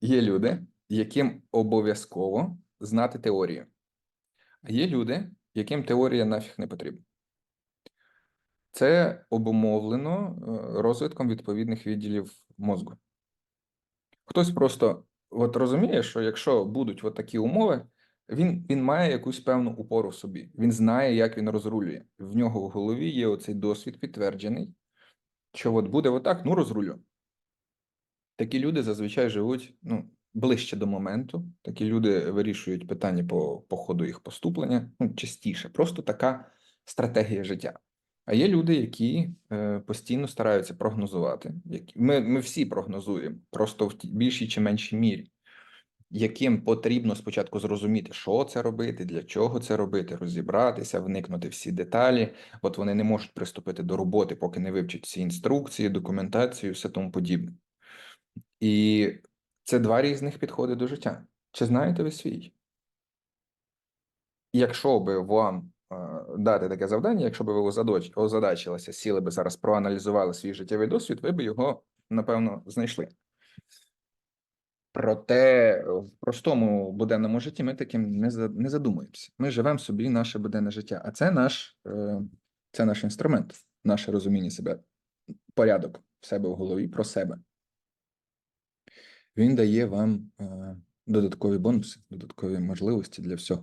Є люди, яким обов'язково знати теорію, а є люди, яким теорія нафіг не потрібна. Це обумовлено е, розвитком відповідних відділів мозку. Хтось просто от розуміє, що якщо будуть от такі умови, він, він має якусь певну упору в собі. Він знає, як він розрулює. В нього в голові є оцей досвід підтверджений, що от буде отак, ну розрулю. Такі люди зазвичай живуть ну, ближче до моменту. Такі люди вирішують питання по, по ходу їх поступлення ну, частіше. Просто така стратегія життя. А є люди, які е, постійно стараються прогнозувати. Які, ми, ми всі прогнозуємо, просто в більшій чи меншій мірі, яким потрібно спочатку зрозуміти, що це робити, для чого це робити, розібратися, вникнути всі деталі. От вони не можуть приступити до роботи, поки не вивчать всі інструкції, документацію, все тому подібне. І це два різних підходи до життя. Чи знаєте ви свій? Якщо би вам е, дати таке завдання, якщо би ви озадачилися, сіли би зараз, проаналізували свій життєвий досвід, ви б його, напевно, знайшли. Проте в простому буденному житті ми таким не задумуємося. Ми живемо собі наше буденне життя, а це наш, е, це наш інструмент, наше розуміння себе, порядок в себе в голові про себе. Він дає вам е, додаткові бонуси, додаткові можливості для всього.